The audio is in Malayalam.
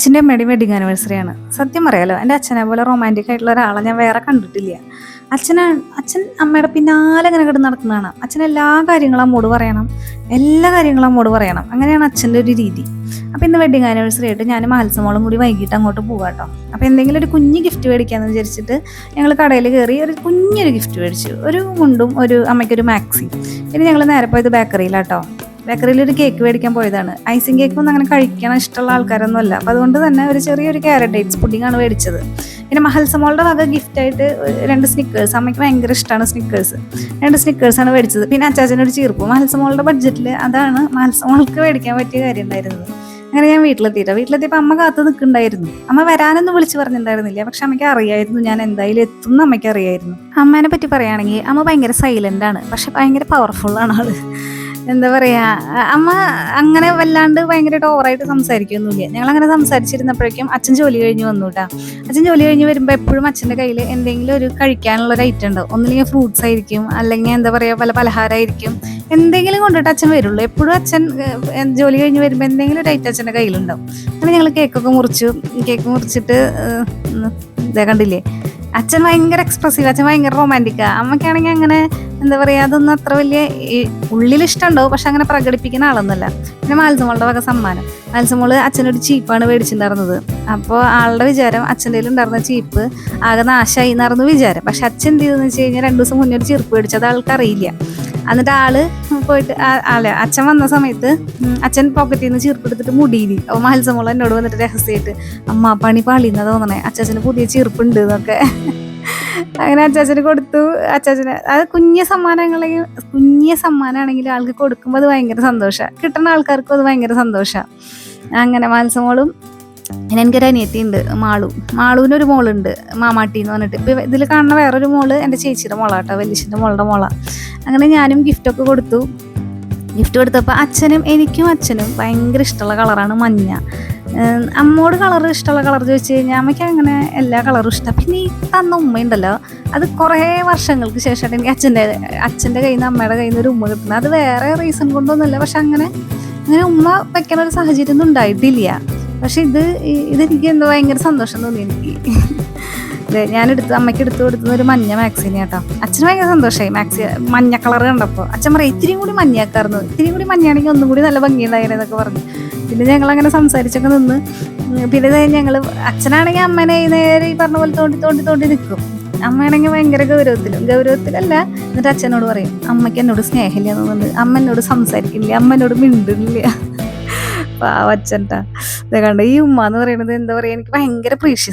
അച്ഛന്റെ അമ്മയുടെ വെഡിങ് ആനിവേഴ്സറിയാണ് സത്യം പറയാലോ എന്റെ അച്ഛനെ പോലെ റൊമാന്റിക് ആയിട്ടുള്ള ഒരാളെ ഞാൻ വേറെ കണ്ടിട്ടില്ല. അച്ഛനാ അച്ഛൻ അമ്മയുടെ പിന്നാലെ ഇങ്ങനെ കിടന്ന് നടക്കുന്നതാണ്. അച്ഛൻ എല്ലാ കാര്യങ്ങളും അമ്മോട് പറയണം. എല്ലാ കാര്യങ്ങളും അമ്മോട് പറയണം. അങ്ങനെയാണ് അച്ഛന്റെ ഒരു രീതി. അപ്പോൾ ഇന്ന് വെഡിങ് ആനിവേഴ്സറി ആയിട്ട് ഞാൻ മത്സമോളും കൂടി വൈകിട്ട് അങ്ങോട്ട് പോകാം കേട്ടോ. അപ്പോൾ എന്തെങ്കിലും ഒരു കുഞ്ഞ് ഗിഫ്റ്റ് മേടിക്കാമെന്ന് വിചാരിച്ചിട്ട് ഞങ്ങൾ കടയിൽ കയറി ഒരു കുഞ്ഞൊരു ഗിഫ്റ്റ് മേടിച്ചു. ഒരു മുണ്ടും ഒരു അമ്മയ്ക്കൊരു മാക്സി പിന്നെ ഞങ്ങൾ നേരെ പോയത് ബേക്കറിയിലാട്ടോ ബേക്കറിയിൽ ഒരു കേക്ക് മേടിക്കാൻ പോയതാണ്. ഐസിങ് കേക്ക് ഒന്നും അങ്ങനെ കഴിക്കാൻ ഇഷ്ടമുള്ള ആൾക്കാരൊന്നും അല്ല അപ്പോൾ അതുകൊണ്ട് തന്നെ ഒരു ചെറിയൊരു ക്യാരറ്റ് ഡേറ്റ്സ് പുഡിംഗ് ആണ് മേടിച്ചത്. പിന്നെ മഹൽസമോളുടെ വക ഗിഫ്റ്റായിട്ട് രണ്ട് സ്നിക്കേഴ്സ് അമ്മയ്ക്ക് ഭയങ്കര ഇഷ്ടമാണ് സ്നിക്കേഴ്സ് രണ്ട് സ്നിക്കേഴ്സാണ് മേടിച്ചത്. പിന്നെ അച്ചാച്ചനൊരു ചീർപ്പ്. മഹൽസമോളുടെ ബഡ്ജറ്റിൽ അതാണ് മഹൽസമോൾക്ക് മേടിക്കാൻ പറ്റിയ കാര്യം ഉണ്ടായിരുന്നത്. അങ്ങനെ ഞാൻ വീട്ടിലെത്തിയിട്ട്. വീട്ടിലെത്തിയപ്പോൾ അമ്മ കാത്തു നിൽക്കുന്നുണ്ടായിരുന്നു. അമ്മ വരാനൊന്നും വിളിച്ച് പറഞ്ഞിട്ടുണ്ടായിരുന്നില്ല. പക്ഷെ അമ്മയ്ക്ക് അറിയായിരുന്നു. ഞാൻ എന്തായാലും എത്തും എന്ന് അമ്മയ്ക്ക് അറിയായിരുന്നു. അമ്മേനെ പറ്റി പറയുകയാണെങ്കിൽ അമ്മ ഭയങ്കര സൈലന്റ് ആണ്. പക്ഷെ ഭയങ്കര പവർഫുൾ ആണ് ആൾ. എന്താ പറയാ അമ്മ അങ്ങനെ വല്ലാണ്ട് ഭയങ്കരമായിട്ട് ഓവറായിട്ട് സംസാരിക്കൊന്നുമില്ല. ഞങ്ങൾ അങ്ങനെ സംസാരിച്ചിരുന്നപ്പോഴേക്കും അച്ഛൻ ജോലി കഴിഞ്ഞ് വന്നു കേട്ടാ അച്ഛൻ ജോലി കഴിഞ്ഞ് വരുമ്പോൾ എപ്പോഴും അച്ഛന്റെ കയ്യിൽ എന്തെങ്കിലും ഒരു കഴിക്കാനുള്ള ഒരു ഐറ്റം ഉണ്ടാവും. ഒന്നില്ലെങ്കിൽ ഫ്രൂട്ട്സ് ആയിരിക്കും അല്ലെങ്കിൽ എന്താ പറയുക പല പലഹാരമായിരിക്കും എന്തെങ്കിലും കൊണ്ടിട്ട് അച്ഛൻ വരുള്ളൂ. എപ്പോഴും അച്ഛൻ ജോലി കഴിഞ്ഞ് വരുമ്പോൾ എന്തെങ്കിലും ഒരു ഐറ്റം അച്ഛന്റെ കയ്യിലുണ്ടാവും. അങ്ങനെ ഞങ്ങൾ കേക്കൊക്കെ മുറിച്ചു. കേക്ക് മുറിച്ചിട്ട് ഇതേ കണ്ടില്ലേ? അച്ഛൻ ഭയങ്കര എക്സ്പ്രസീവ് അച്ഛൻ ഭയങ്കര റൊമാന്റിക്കാ അമ്മയ്ക്കാണെങ്കിൽ അങ്ങനെ എന്താ പറയുക അതൊന്നും അത്ര വലിയ ഉള്ളിൽ ഇഷ്ടമുണ്ടാവും പക്ഷെ അങ്ങനെ പ്രകടിപ്പിക്കുന്ന ആളൊന്നുമല്ല. പിന്നെ മത്സ്യമോളുടെ വക സമ്മാനം. മത്സ്യമോൾ അച്ഛനൊരു ചീപ്പാണ് മേടിച്ചിട്ടുണ്ടായിരുന്നത്. അപ്പോൾ ആളുടെ വിചാരം അച്ഛന്റെ ഉണ്ടായിരുന്ന ചീപ്പ് ആകെ നാശമായി എന്നായിരുന്നു വിചാരം. പക്ഷെ അച്ഛൻ എന്ത് ചെയ്തെന്ന് വെച്ച് കഴിഞ്ഞാൽ രണ്ടു ദിവസം മുന്നേ ഒരു ചെരുപ്പ് മേടിച്ചത് ആൾക്കറിയില്ല എന്നിട്ട് ആൾ പോയിട്ട് അല്ല അച്ഛൻ വന്ന സമയത്ത് അച്ഛൻ പോക്കറ്റിൽ നിന്ന് ചീർപ്പ് എടുത്തിട്ട് മുടിയിൽ അപ്പോൾ മത്സമോൾ എന്നോട് വന്നിട്ട് രഹസ്യമായിട്ട് അമ്മ പണി പാളിന്നാ തോന്നണേ അച്ഛൻ പുതിയ ചീർപ്പുണ്ട് എന്നൊക്കെ. അങ്ങനെ അച്ചാച്ചന് കൊടുത്തു. അച്ചാച്ചന് അത് കുഞ്ഞ സമ്മാനങ്ങളെയും കുഞ്ഞ സമ്മാനമാണെങ്കിൽ ആൾക്ക് കൊടുക്കുമ്പോൾ അത് ഭയങ്കര സന്തോഷമാണ് കിട്ടുന്ന ആൾക്കാർക്കും അത് ഭയങ്കര സന്തോഷമാണ് അങ്ങനെ മത്സമോളും പിന്നെ എനിക്കൊരു അനിയത്തിയുണ്ട് മാളു. മാളുവിനൊരു മോളുണ്ട് മാമാട്ടി എന്ന് പറഞ്ഞിട്ട്. ഇപ്പം ഇതിൽ കാണുന്ന വേറൊരു മോൾ എന്റെ ചേച്ചിയുടെ മോളാട്ടോ വലിയച്ഛന്റെ മോളുടെ മോളാ. അങ്ങനെ ഞാനും ഗിഫ്റ്റൊക്കെ കൊടുത്തു. ഗിഫ്റ്റ് കൊടുത്തപ്പോൾ അച്ഛനും എനിക്കും അച്ഛനും ഭയങ്കര ഇഷ്ടമുള്ള കളറാണ് മഞ്ഞ. അമ്മോട് കളർ ഇഷ്ടമുള്ള കളർ ചോദിച്ചു കഴിഞ്ഞാൽ അമ്മയ്ക്ക് അങ്ങനെ എല്ലാ കളറും ഇഷ്ടം. പിന്നെ ഈ തന്ന ഉമ്മയുണ്ടല്ലോ അത് കുറേ വർഷങ്ങൾക്ക് ശേഷമായിട്ട് എനിക്ക് അച്ഛന്റെ അച്ഛന്റെ കയ്യിൽ നിന്ന് അമ്മയുടെ കയ്യിൽ നിന്ന് ഒരു ഉമ്മ കിട്ടുന്നത്. അത് വേറെ റീസൺ കൊണ്ടൊന്നുമില്ല പക്ഷെ അങ്ങനെ അങ്ങനെ ഉമ്മ വെക്കണ ഒരു സാഹചര്യം ഒന്നും ഉണ്ടായിട്ടില്ല. പക്ഷെ ഇത് ഇതെനിക്ക് എന്തോ ഭയങ്കര സന്തോഷം തോന്നി എനിക്ക്. അതെ ഞാൻ എടുത്ത് അമ്മയ്ക്ക് എടുത്തു കൊടുത്തത് ഒരു മഞ്ഞ മാക്സിന് കേട്ടോ. അച്ഛന് ഭയങ്കര സന്തോഷമായി മാക്സി മഞ്ഞ കളർ കണ്ടപ്പോൾ. അച്ഛൻ പറയും ഇത്തിരിയും കൂടി മഞ്ഞയാക്കാറുന്നു ഇത്തിരിയും കൂടി മഞ്ഞയാണെങ്കിൽ ഒന്നും കൂടി നല്ല ഭംഗിയുണ്ടായിരുന്നു എന്നൊക്കെ പറഞ്ഞു. പിന്നെ ഞങ്ങൾ അങ്ങനെ സംസാരിച്ചൊക്കെ നിന്ന്. പിന്നെ ഞങ്ങൾ അച്ഛനാണെങ്കിൽ അമ്മനെ നേരെ ഈ പറഞ്ഞ പോലെ തോണ്ടി തോണ്ടി തോണ്ടി നിൽക്കും അമ്മയാണെങ്കിൽ ഭയങ്കര ഗൗരവത്തിലും. ഗൗരവത്തിലല്ല എന്നിട്ട് അച്ഛനോട് പറയും അമ്മയ്ക്ക് എന്നോട് സ്നേഹമില്ല എന്നുണ്ട് അമ്മ എന്നോട് സംസാരിക്കില്ല അമ്മ എന്നോട് മിണ്ടുന്നില്ല. പാവച്ചൻട്ടാ ഇതേ കണ്ട ഈ ഉമ്മ എന്ന് പറയുന്നത് എന്താ പറയുക എനിക്ക് ഭയങ്കര പ്രീഷ്യസ്